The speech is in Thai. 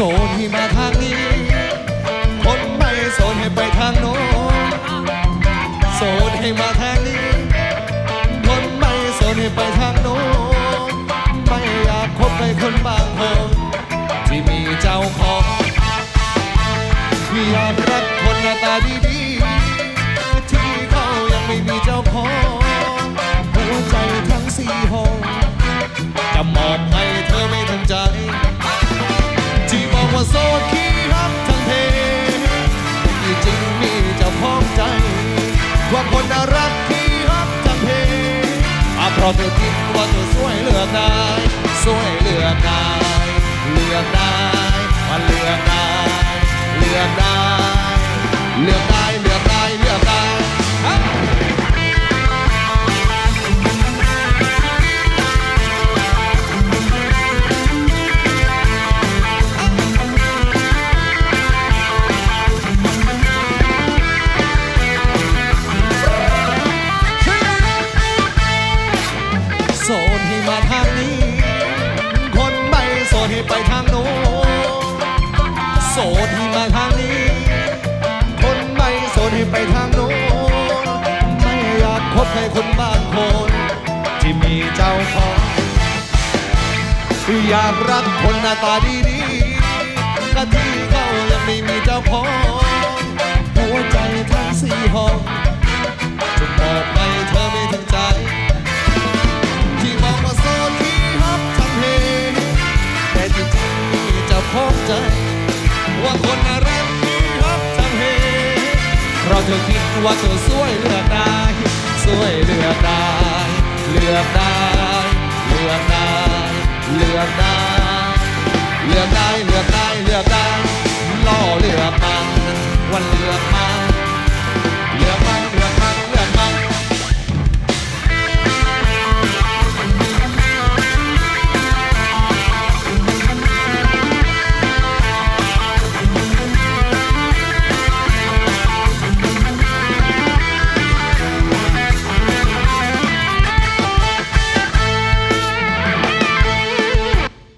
โซนให้มาทางนี้ คนไม่โซนให้ไปทางโน้นโซนให้มาทางนี้ คนไม่โซนให้ไปทางโน้นไม่อยากคบใครคนบางคนที่มีเจ้าของอยากรักคนหน้าตาดีๆ เพราะเธอคิดว่าเธอสวยเหลือกได้สวยเหลือกได้เลือกได้มาเลือกได้เลือกได้ นี้ คนไม่โสดให้ไปทางโน้นโสดให้มาทางนี้ คนไม่โสดให้ไปทางโน้นไม่อยากพบใครคนบางคน ที่มีเจ้าของอยากรักคนหน้าตาดี คนแรักที่ฮักทั้งเพเพราะเธอคิดว่าเธอสวยเลือกได้